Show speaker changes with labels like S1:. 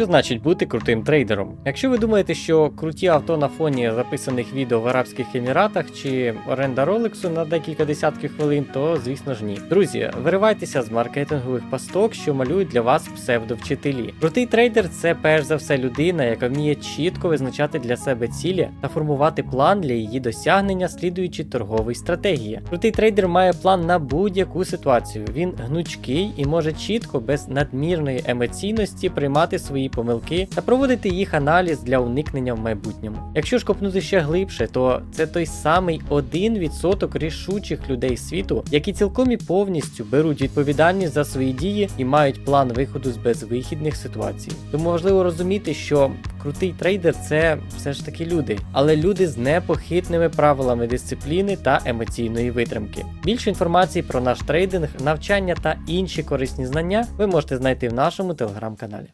S1: Що значить бути крутим трейдером? Якщо ви думаєте, що круті авто на фоні записаних відео в Арабських Еміратах чи оренда Ролексу на декілька десятків хвилин, то звісно ж ні. Друзі, виривайтеся з маркетингових пасток, що малюють для вас псевдовчителі. Крутий трейдер це перш за все людина, яка вміє чітко визначати для себе цілі та формувати план для її досягнення, слідуючи торговій стратегії. Крутий трейдер має план на будь-яку ситуацію. Він гнучкий і може чітко, без надмірної емоційності приймати свої помилки та проводити їх аналіз для уникнення в майбутньому. Якщо ж копнути ще глибше, то це той самий 1% рішучих людей світу, які цілком і повністю беруть відповідальність за свої дії і мають план виходу з безвихідних ситуацій. Тому важливо розуміти, що крутий трейдер це все ж таки люди, але люди з непохитними правилами дисципліни та емоційної витримки. Більше інформації про наш трейдинг, навчання та інші корисні знання ви можете знайти в нашому телеграм-каналі.